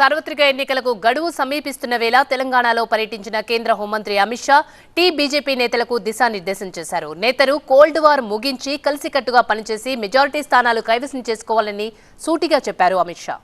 సార్వత్రిక ఎన్నికలకు గడువు సమీపిస్తున్న వేళ తెలంగాణలో పర్యటించిన కేంద్ర హోంమంత్రి అమిత్ షా టీ బీజేపీ నేతలకు దిశానిర్దేశం చేశారు. నేతలు కోల్డ్ వార్ ముగించి కలిసికట్టుగా పనిచేసి మెజారిటీ స్థానాలు కైవసం చేసుకోవాలని సూటిగా చెప్పారు అమిత్ షా.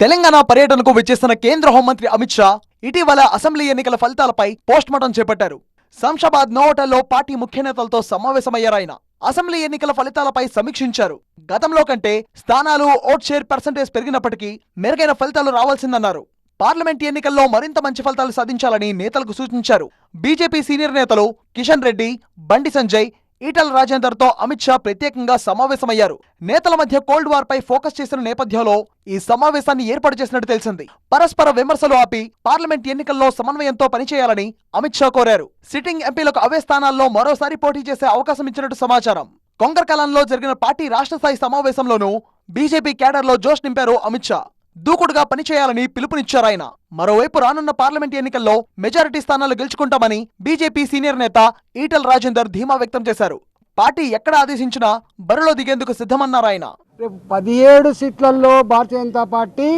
తెలంగాణ పర్యటనకు విచ్చేస్తున్న కేంద్ర హోంమంత్రి అమిత్ షా ఇటీవల అసెంబ్లీ ఎన్నికల ఫలితాలపై పోస్ట్మార్టం చేపట్టారు. శంషాబాద్ నోటల్లో పార్టీ ముఖ్య నేతలతో సమావేశమయ్యారాయన అసెంబ్లీ ఎన్నికల ఫలితాలపై సమీక్షించారు. గతంలో కంటే స్థానాలు ఓట్ షేర్ పర్సంటేజ్ పెరిగినప్పటికీ మెరుగైన ఫలితాలు రావాల్సిందన్నారు. పార్లమెంట్ ఎన్నికల్లో మరింత మంచి ఫలితాలు సాధించాలని నేతలకు సూచించారు. బీజేపీ సీనియర్ నేతలు కిషన్ రెడ్డి బండి సంజయ్ ఈటల రాజేందర్తో అమిత్ షా ప్రత్యేకంగా సమావేశమయ్యారు. నేతల మధ్య కోల్డ్ వార్ పై ఫోకస్ చేసిన నేపథ్యంలో ఈ సమావేశాన్ని ఏర్పాటు చేసినట్టు తెలిసింది. పరస్పర విమర్శలు ఆపి పార్లమెంట్ ఎన్నికల్లో సమన్వయంతో పనిచేయాలని అమిత్ షా కోరారు. సిట్టింగ్ ఎంపీలకు అవే స్థానాల్లో మరోసారి పోటీ చేసే అవకాశం ఇచ్చినట్టు సమాచారం. కొంగర్కలంలో జరిగిన పార్టీ రాష్ట్ర స్థాయి సమావేశంలోనూ బీజేపీ క్యాడర్లో జోష్ నింపారు అమిత్ షా. దూకుడుగా పనిచేయాలని పిలుపునిచ్చారాయన. మరోవైపు రానున్న పార్లమెంట్ ఎన్నికల్లో మెజారిటీ స్థానాలు గెలుచుకుంటామని బీజేపీ సీనియర్ నేత ఈటల్ రాజేందర్ ధీమా వ్యక్తం చేశారు. పార్టీ ఎక్కడ ఆదేశించినా బరిలో దిగేందుకు సిద్ధమన్నారాయన. రేపు పదిహేడు సీట్లలో భారతీయ జనతా పార్టీ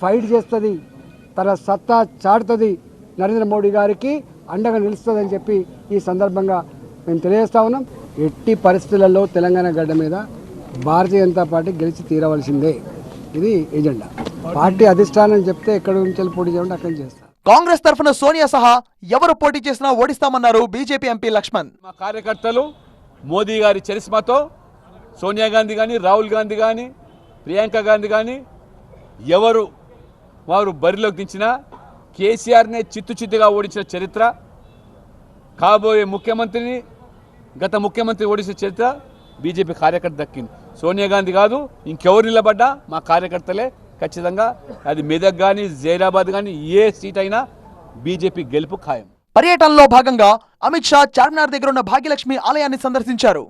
ఫైట్ చేస్తుంది. తన సత్తా చాటుతుంది నరేంద్ర మోడీ గారికి అండగా నిలుస్తుందని చెప్పి ఈ సందర్భంగా మేము తెలియజేస్తా ఉన్నాం. ఎట్టి పరిస్థితులలో తెలంగాణ గడ్డ మీద భారతీయ జనతా పార్టీ గెలిచి తీరవలసిందే. ఇది ఎజెండా. పార్టీ అధిష్టానం చెప్తే ఎక్కడి నుంచి వెళ్ళి పోటీ చేయమంటే అక్కడి చేస్తాం కాంగ్రెస్ తరఫున సోనియా సహా ఎవరు పోటీ చేసినా ఓడిస్తామన్నారు బీజేపీ ఎంపీ లక్ష్మణ్. మా కార్యకర్తలు మోదీ గారి చరిస్మాతో సోనియా గాంధీ కానీ రాహుల్ గాంధీ కానీ ప్రియాంక గాంధీ కానీ ఎవరు వారు బరిలోకి దించినా కేసీఆర్నే చిత్తు చిత్తుగా ఓడించిన చరిత్ర కాబోయే ముఖ్యమంత్రిని గత ముఖ్యమంత్రి ఓడించిన చరిత్ర బీజేపీ కార్యకర్త దక్కింది. సోనియా గాంధీ కాదు ఇంకెవరు నిలబడ్డా మా కార్యకర్తలే ఖచ్చితంగా అది మెదక్ కానీ జైరాబాద్ కానీ ఏ సీట్ అయినా బీజేపీ గెలుపు ఖాయం. పర్యటనలో భాగంగా అమిత్ షా చార్మినార్ దగ్గర ఉన్న భాగ్యలక్ష్మి ఆలయాన్ని సందర్శించారు.